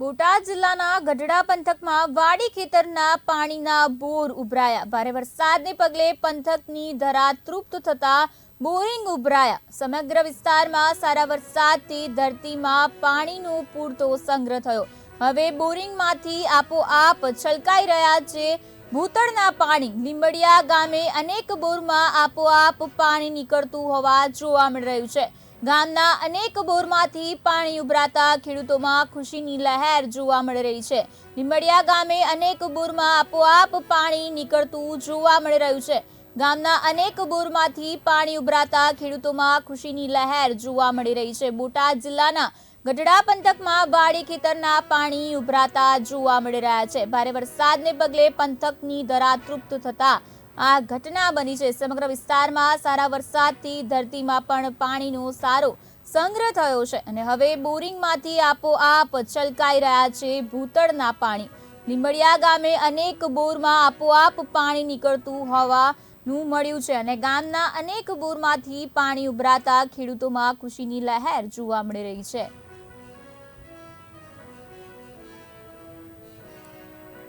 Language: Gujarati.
બોટાદ જિલ્લાના ગઢડા પંથકમાં વાડી ખેતરના પાણીના બોર ઉભરાયા. ભારે વરસાદને પગલે પંથકની ધરા તૃપ્ત થતા બોરિંગ ઉભરાયા. સમગ્ર વિસ્તારમાં સારા વરસાદથી ધરતીમાં પાણીનો પૂરતો સંગ્રહ થયો. હવે બોરિંગમાંથી આપોઆપ છલકાઈ રહ્યા છે ભૂતળના પાણી. લીંબડિયા ગામે અનેક બોરમાં આપોઆપ પાણી નીકળતું હોવા જોવા મળી રહ્યું છે. ગામના અનેક બોરમાંથી પાણી ઉભરાતા ખેડૂતોમાં ખુશીની લહેર જોવા મળી રહી છે. લીંબડિયા ગામે અનેક બોરમાં આપોઆપ પાણી નીકળતું જોવા મળી રહ્યું છે. ગામના અનેક બોરમાંથી પાણી ઉભરાતા ખેડૂતોમાં ખુશીની લહેર જોવા મળી રહી છે. બોટાદ જિલ્લાના ગઢડા પંથકમાં વાડી ખેતરના પાણી ઉભરાતા જોવા મળી રહ્યા છે. ભારે વરસાદને પગલે પંથકની ધરા તૃપ્ત થતા આ ઘટના બની છે. સમગ્ર વિસ્તારમાં સારા વરસાદથી ધરતીમાં પણ પાણીનો સારો સંગ્રહ થયો છે અને હવે બોરિંગમાંથી આપોઆપ છલકાઈ રહ્યા છે ભૂતળના પાણી. લીંબડિયા ગામે અનેક બોરમાં આપોઆપ પાણી નીકળતું હોવાનું મળ્યું છે અને ગામના અનેક બોરમાંથી પાણી ઉભરાતા ખેડૂતોમાં ખુશીની લહેર જોવા મળી રહી છે.